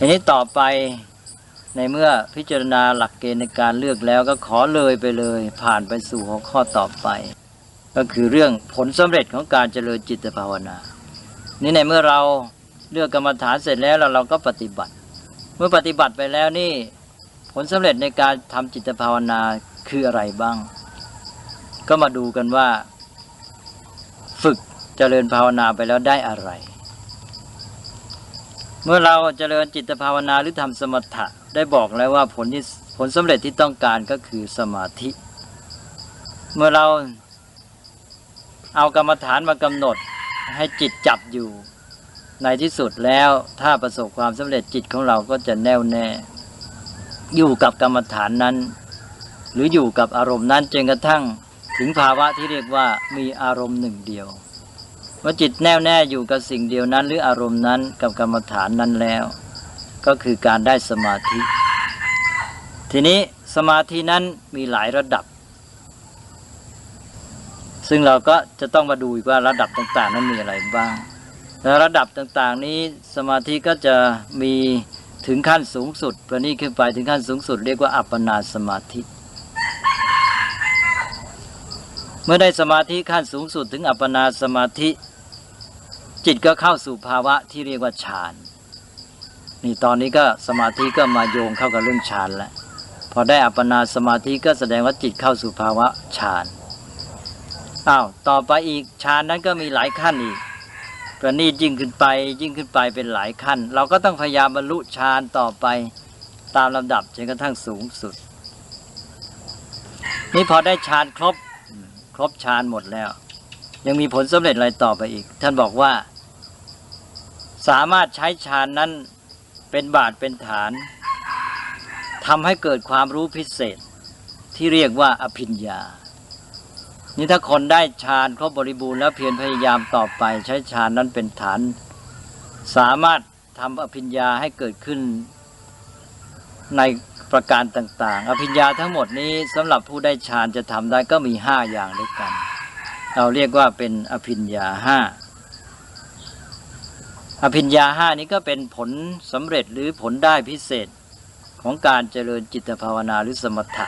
ทีนี้ต่อไปในเมื่อพิจารณาหลักเกณฑ์ในการเลือกแล้วก็ขอเลยไปเลย ผ่านไปสู่หัวข้อต่อไป ก็คือเรื่องผลสำเร็จของการเจริญจิตภาวนา นี่ในเมื่อเราเลือกกรรมฐานเสร็จแล้วเราเราก็ปฏิบัติ เมื่อปฏิบัติไปแล้วนี่ผลสำเร็จในการทำจิตภาวนาคืออะไรบ้าง ก็มาดูกันว่า ฝึกเจริญภาวนาไปแล้วได้อะไร มื่อเราเจริญจิตภาวนาหรือทำสมถะได้บอกแล้วว่าผลที่ผลสำเร็จที่ต้องการก็คือสมาธิ เมื่อเราเอากรรมฐานมากำหนดให้จิตจับอยู่ในที่สุดแล้วถ้าประสบความสำเร็จจิตของเราก็จะแน่วแน่ อยู่กับกรรมฐานนั้น หรืออยู่กับอารมณ์นั้นจนกระทั่งถึงภาวะที่เรียกว่ามีอารมณ์หนึ่งเดียว เมื่อจิตแน่วแน่อยู่กับสิ่งเดียวนั้น หรืออารมณ์นั้นกับกรรมฐานนั้นแล้ว ก็คือการได้สมาธิ ทีนี้สมาธินั้นมีหลายระดับ ซึ่งเราก็จะต้องมาดูอีกว่าระดับต่างๆ นั้นมีอะไรบ้างและระดับต่างๆ นี้สมาธิก็จะมีถึงขั้นสูงสุดประนี้ขึ้นไปถึงขั้นสูงสุด เรียกว่าอัปปนาสมาธิ เมื่อได้สมาธิขั้นสูงสุดถึงอัปปนาสมาธิ จิตก็เข้าสู่ภาวะที่เรียกว่าฌานนี่ตอนนี้ก็สมาธิก็มาโยงเข้ากับเรื่องฌานแล้วพอได้อัปปนาสมาธิก็แสดงว่าจิตเข้าสู่ภาวะฌานอ้าวต่อไปอีกฌานนั้นก็มีหลายขั้นอีกประณีตยิ่งขึ้นไปยิ่งขึ้นไปเป็นหลายขั้น เราก็ต้องพยายามบรรลุฌานต่อไปตามลำดับจนกระทั่งสูงสุด นี่พอได้ฌานครบครบฌานหมดแล้ว ยังมีผลสำเร็จอะไรต่อไปอีก ท่านบอกว่า สามารถใช้ฌานนั้นเป็นบาทเป็นฐานทำให้เกิดความรู้พิเศษที่เรียกว่าอภิญญา นี่ถ้าคนได้ฌานครบบริบูรณ์แล้วเพียรพยายามต่อไป ใช้ฌานนั้นเป็นฐาน สามารถทำอภิญญาให้เกิดขึ้นในประการต่าง ๆ อภิญญาทั้งหมดนี้สำหรับผู้ได้ฌานจะทำได้ก็มีห้าอย่างด้วยกัน เราเรียกว่าเป็นอภิญญาห้าอภิญญาห้านี้ก็เป็นผลสำเร็จหรือผลได้พิเศษของการเจริญจิตภาวนาหรือสมถะ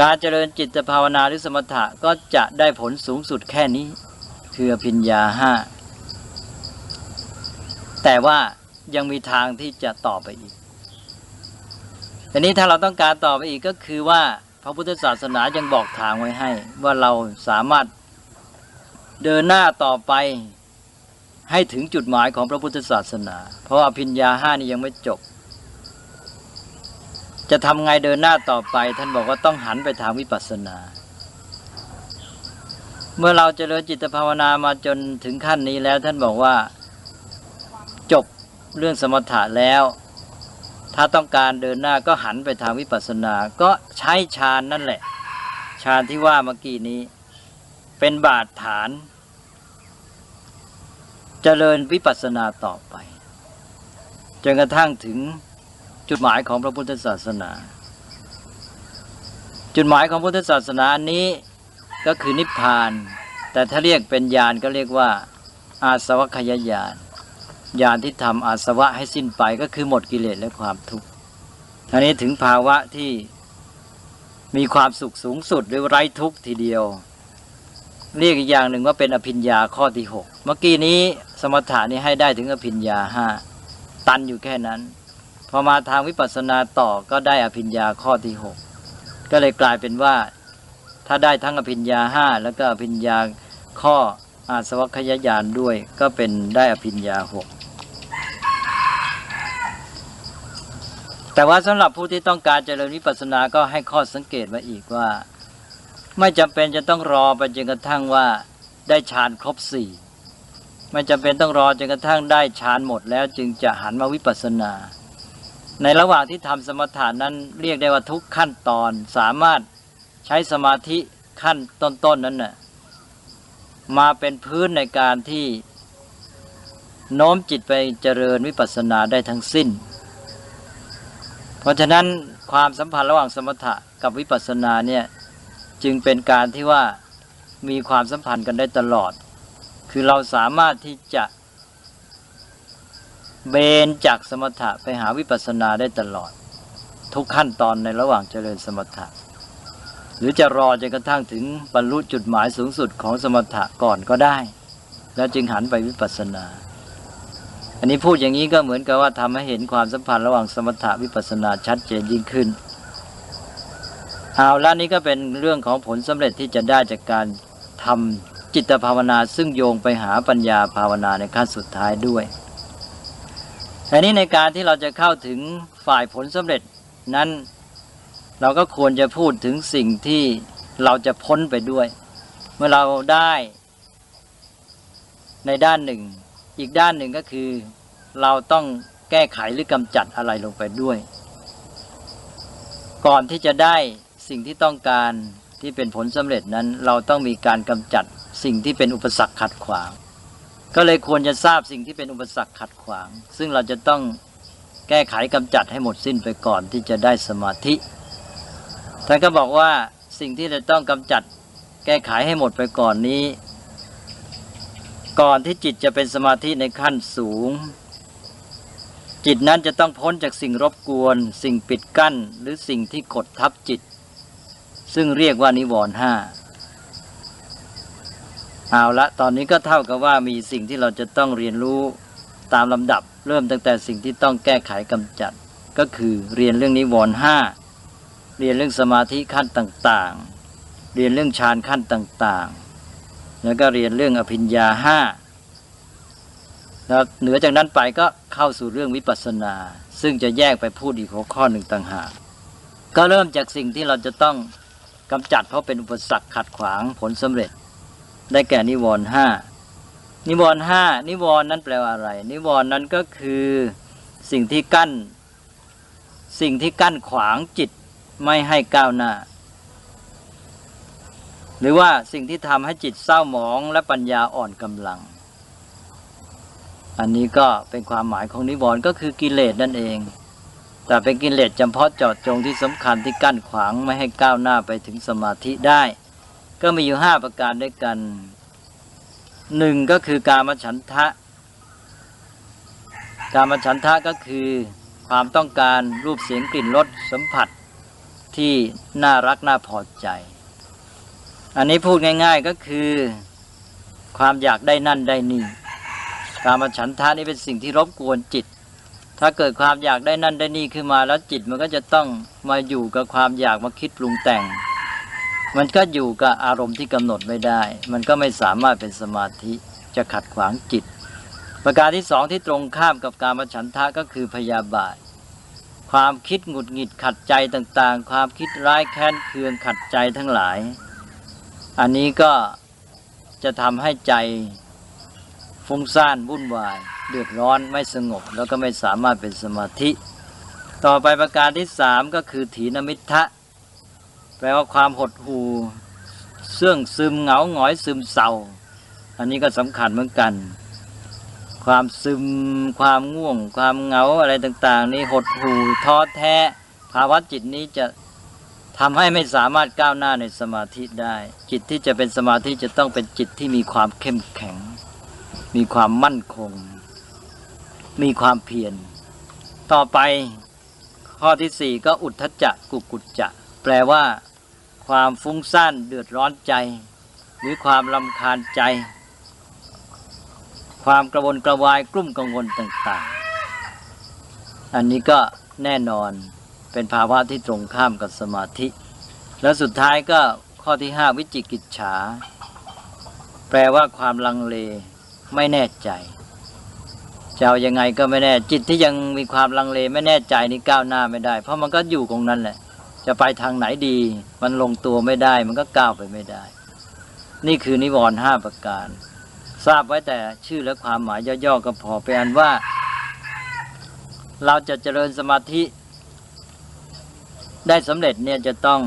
การเจริญจิตภาวนาหรือสมถะก็จะได้ผลสูงสุดแค่นี้ คืออภิญญาห้าแต่ว่ายังมีทางที่จะต่อไปอีกทีนี้ถ้าเราต้องการต่อไปอีกก็คือว่า พระพุทธศาสนายังบอกทางไว้ให้ ว่าเราสามารถเดินหน้าต่อไปให้ถึงจุดหมายของพระพุทธศาสนา เพราะว่าอภิญญาห้านี่ยังไม่จบ จะทำไงเดินหน้าต่อไป ท่านบอกว่าต้องหันไปทางวิปัสสนา เมื่อเราเจริญจิตภาวนามาจนถึงขั้นนี้แล้ว ท่านบอกว่า จบเรื่องสมถะแล้ว ถ้าต้องการเดินหน้าก็หันไปทางวิปัสสนา ก็ใช้ฌานนั่นแหละฌานที่ว่าเมื่อกี้นี้ เป็นบาดฐานเจริญวิปัสสนาต่อไปจนกระทั่งถึงจุดหมายของพระพุทธศาสนา จุดหมายของพุทธศาสนานี้ก็คือนิพพาน แต่ถ้าเรียกเป็นญาณก็เรียกว่าอาสวัคยญาณ ญาณที่ทำอาสวะให้สิ้นไปก็คือหมดกิเลสและความทุกข์ทีนี้ถึงภาวะที่มีความสุขสูงสุดหรือไร้ทุกข์ทีเดียว เรียกอีกอย่างหนึ่งว่าเป็นอภิญญาข้อที่หกเมื่อกี้นี้สมถะนี้ให้ได้ถึงอภิญญาห้าตันอยู่แค่นั้น พอมาทางวิปัสสนาต่อก็ได้อภิญญาข้อที่หกก็เลยกลายเป็นว่า ถ้าได้ทั้งอภิญญาห้าแล้วก็อภิญญาข้ออาสวัคยญาณด้วยก็เป็นได้อภิญญาหก แต่ว่าสำหรับผู้ที่ต้องการเจริญวิปัสสนาก็ให้ข้อสังเกตมาอีกว่า ไม่จำเป็นจะต้องรอไปจนกระทั่งว่าได้ฌานครบสี่ไม่จำเป็นต้องรอจนกระทั่งได้ฌานหมดแล้วจึงจะหันมาวิปัสสนา ในระหว่างที่ทำสมถานั้นเรียกได้ว่าทุกขั้นตอนสามารถใช้สมาธิขั้นต้นๆนนั้นน่ะมาเป็นพื้นในการที่โน้มจิตไปเจริญวิปัสสนาได้ทั้งสิ้น เพราะฉะนั้นความสัมพันธ์ระหว่างสมถะกับวิปัสสนาเนี่ยจึงเป็นการที่ว่ามีความสัมพันธ์กันได้ตลอด คือเราสามารถที่จะเบนจากสมถะไปหาวิปัสสนาได้ตลอด ทุกขั้นตอนในระหว่างเจริญสมถะ หรือจะรอจนกระทั่งถึงบรรลุจุดหมายสูงสุดของสมถะก่อนก็ได้ แล้วจึงหันไปวิปัสสนา อันนี้พูดอย่างนี้ก็เหมือนกับว่าทำให้เห็นความสัมพันธ์ระหว่างสมถะวิปัสนาชัดเจนยิ่งขึ้นเอาละนี้ก็เป็นเรื่องของผลสำเร็จที่จะได้จากการทำจิตภาวนาซึ่งโยงไปหาปัญญาภาวนาในขั้นสุดท้ายด้วยอันนี้ในการที่เราจะเข้าถึงฝ่ายผลสำเร็จนั้นเราก็ควรจะพูดถึงสิ่งที่เราจะพ้นไปด้วย เมื่อเราได้ในด้านหนึ่ง อีกด้านหนึ่งก็คือ เราต้องแก้ไขหรือกำจัดอะไรลงไปด้วย ก่อนที่จะได้สิ่งที่ต้องการที่เป็นผลสำเร็จนั้น เราต้องมีการกำจัดสิ่งที่เป็นอุปสรรคขัดขวาง ก็เลยควรจะทราบสิ่งที่เป็นอุปสรรคขัดขวาง ซึ่งเราจะต้องแก้ไขกำจัดให้หมดสิ้นไปก่อนที่จะได้สมาธิท่านก็บอกว่าสิ่งที่จะต้องกำจัดแก้ไขให้หมดไปก่อนนี้ ก่อนที่จิตจะเป็นสมาธิในขั้นสูง จิตนั้นจะต้องพ้นจากสิ่งรบกวน สิ่งปิดกั้น หรือสิ่งที่กดทับจิต ซึ่งเรียกว่านิวรณ์ห้าเอาละตอนนี้ก็เท่ากับว่ามีสิ่งที่เราจะต้องเรียนรู้ตามลำดับ เริ่มตั้งแต่สิ่งที่ต้องแก้ไขกำจัด ก็คือเรียนเรื่องนิวรณ์ห้าเรียนเรื่องสมาธิขั้นต่างๆ เรียนเรื่องฌานขั้นต่างๆ แล้วก็เรียนเรื่องอภิญญาห้าแล้วเหนือจากนั้นไปก็เข้าสู่เรื่องวิปัสสนา ซึ่งจะแยกไปพูดอีกหัวข้อหนึ่งต่างหาก ก็เริ่มจากสิ่งที่เราจะต้องกำจัดเพราะเป็นอุปสรรคขัดขวางผลสำเร็จ ได้แก่นิวรณ์ห้านิวรณ์ห้านิวรณ์นั้นแปลว่าอะไร นิวรณ์นั้นก็คือสิ่งที่กั้น สิ่งที่กั้นขวางจิตไม่ให้ก้าวหน้า หรือว่าสิ่งที่ทำให้จิตเศร้าหมองและปัญญาอ่อนกำลัง อันนี้ก็เป็นความหมายของนิวรณ์ก็คือกิเลสนั่นเอง แต่เป็นกิเลสจำเพาะเจาะจงที่สำคัญที่กั้นขวางไม่ให้ก้าวหน้าไปถึงสมาธิได้ ก็มีอยู่ห้าประการด้วยกันหนึ่งก็คือการมฉันทะ การมฉันทะก็คือความต้องการรูปเสียงกลิ่นรสสัมผัสที่น่ารักน่าพอใจ อันนี้พูดง่าย ๆก็คือ ความอยากได้นั่นได้นี่การมฉันทะนี่เป็นสิ่งที่รบกวนจิต ถ้าเกิดความอยากได้นั่นได้นี่ขึ้นมาแล้วจิตมันก็จะต้องมาอยู่กับความอยากมาคิดปรุงแต่ง มันก็อยู่กับอารมณ์ที่กำหนดไม่ได้ มันก็ไม่สามารถเป็นสมาธิจะขัดขวางจิต ประการที่สองที่ตรงข้ามกับการมฉันทะก็คือพยาบาท ความคิดหงุดหงิดขัดใจต่างๆ ความคิดร้ายแค้นเคืองขัดใจทั้งหลาย อันนี้ก็จะทำให้ใจฟุ้งซ่านวุ่นวาย เดือดร้อนไม่สงบ แล้วก็ไม่สามารถเป็นสมาธิ ต่อไปประการที่สามก็คือถีนมิทะแปลว่าความหดหู่เสื่องซึมเหงาหงอยซึมเศร้า อันนี้ก็สำคัญเหมือนกัน ความซึมความง่วง ความเหงาอะไรต่าง ๆ นี้หดหู่ท้อแท้ ภาวะจิตนี้จะ ทำให้ไม่สามารถก้าวหน้าในสมาธิได้ จิตที่จะเป็นสมาธิจะต้องเป็นจิตที่มีความเข้มแข็ง มีความมั่นคง มีความเพียรต่อไปข้อที่สี่ก็อุทธจักกุกุจจะ แปลว่า ความฟุ้งซ่านเดือดร้อนใจ หรือความลำคาญใจ ความกระวนกระวายกลุ่มกังวลต่าง ๆ อันนี้ก็แน่นอน เป็นภาวะที่ตรงข้ามกับสมาธิ แล้วสุดท้ายก็ข้อที่ห้าวิจิกิจฉา แปลว่าความลังเลไม่แน่ใจจะเอายังไงก็ไม่แน่ จิตที่ยังมีความลังเลไม่แน่ใจนี่ก้าวหน้าไม่ได้ เพราะมันก็อยู่ตรงนั้นแหละ จะไปทางไหนดี มันลงตัวไม่ได้ มันก็ก้าวไปไม่ได้ นี่คือนิวรณ์ห้าประการ ทราบไว้แต่ชื่อและความหมายย่อๆก็พอเป็นอันว่า เราจะเจริญสมาธิ ได้สำเร็จเนี่ยจะต้อง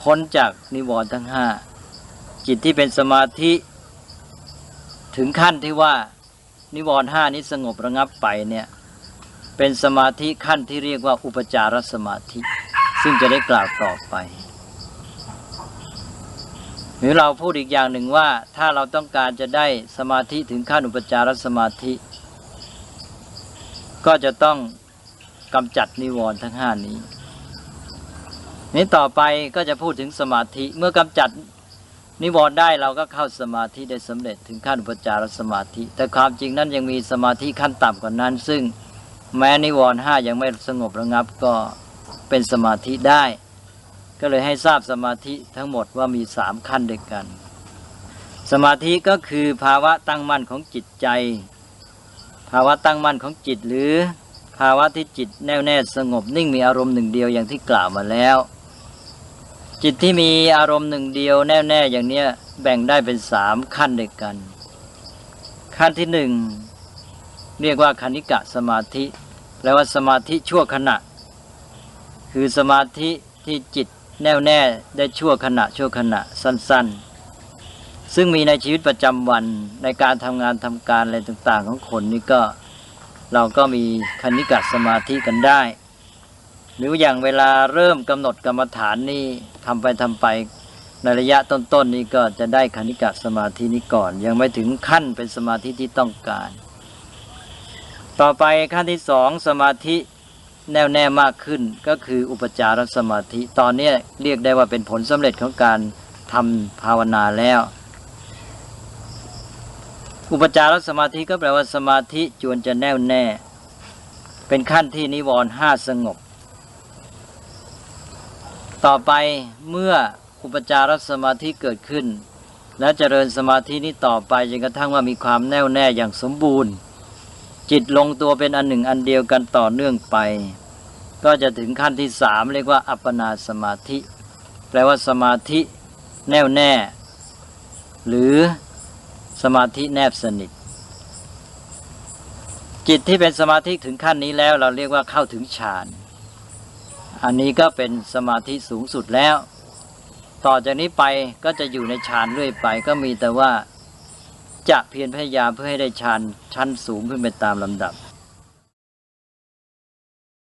พ้นจากนิวรณ์ทั้งห้าจิตที่เป็นสมาธิ ถึงขั้นที่ว่านิวรณ์ห้านี้สงบระงับไปเนี่ยเป็นสมาธิขั้นที่เรียกว่าอุปจารสมาธิ ซึ่งจะได้กล่าวต่อไป หรือเราพูดอีกอย่างหนึ่งว่าถ้าเราต้องการจะได้สมาธิถึงขั้นอุปจารสมาธิ ก็จะต้องกำจัดนิวรณ์ทั้งห้านี้ นี้ต่อไปก็จะพูดถึงสมาธิเมื่อกำจัดนิวรณ์ได้เราก็เข้าสมาธิได้สำเร็จถึงขั้นอุปจารสมาธิ แต่ความจริงนั้นยังมีสมาธิขั้นต่ำกว่านั้น ซึ่งแม้นิวรณ์ห้ายังไม่สงบระงับก็เป็นสมาธิได้ ก็เลยให้ทราบสมาธิทั้งหมดว่ามีสามขั้นด้วยกัน สมาธิก็คือภาวะตั้งมั่นของจิตใจ ภาวะตั้งมั่นของจิตหรือภาวะที่จิตแน่วแน่สงบนิ่งมีอารมณ์หนึ่งเดียวอย่างที่กล่าวมาแล้ว จิตที่มีอารมณ์หนึ่งเดียวแน่วแน่อย่างเนี้ยแบ่งได้เป็นสามขั้นด้วยกัน ขั้นที่หนึ่งเรียกว่าคณิกะสมาธิแปลว่าสมาธิชั่วขณะ คือสมาธิที่จิตแน่วแน่ได้ชั่วขณะชั่วขณะสั้น ๆ ซึ่งมีในชีวิตประจำวันในการทำงานทำการอะไรต่าง ๆ ของคนนี่ก็เราก็มีคณิกะสมาธิกันได้ หรืออย่างเวลาเริ่มกำหนดกรรมฐานนี่ทำไปทำไปในระยะต้นๆนนี่ก็จะได้คณิกะสมาธินี้ก่อน ยังไม่ถึงขั้นเป็นสมาธิที่ต้องการ ต่อไปขั้นที่สองสมาธิแน่วแน่มากขึ้นก็คืออุปจารสมาธิ ตอนนี้เรียกได้ว่าเป็นผลสำเร็จของการทำภาวนาแล้ว อุปจารสมาธิก็แปลว่าสมาธิจวนจะแน่วแน่ เป็นขั้นที่นิวรณ์ห้าสงบ ต่อไปเมื่ออุปจารสมาธิเกิดขึ้น แล้วเจริญสมาธินี้ต่อไปจนกระทั่งว่ามีความแน่วแน่อย่างสมบูรณ์ จิตลงตัวเป็นอันหนึ่งอันเดียวกันต่อเนื่องไป ก็จะถึงขั้นที่สามเรียกว่าอัปปนาสมาธิ แปลว่าสมาธิแน่วแน่ หรือสมาธิแนบสนิท จิตที่เป็นสมาธิถึงขั้นนี้แล้วเราเรียกว่าเข้าถึงฌาน อันนี้ก็เป็นสมาธิสูงสุดแล้ว ต่อจากนี้ไปก็จะอยู่ในฌานเรื่อยไป ก็มีแต่ว่าจะเพียรพยายามเพื่อให้ได้ฌานชั้นสูงขึ้นไปตามลำดับ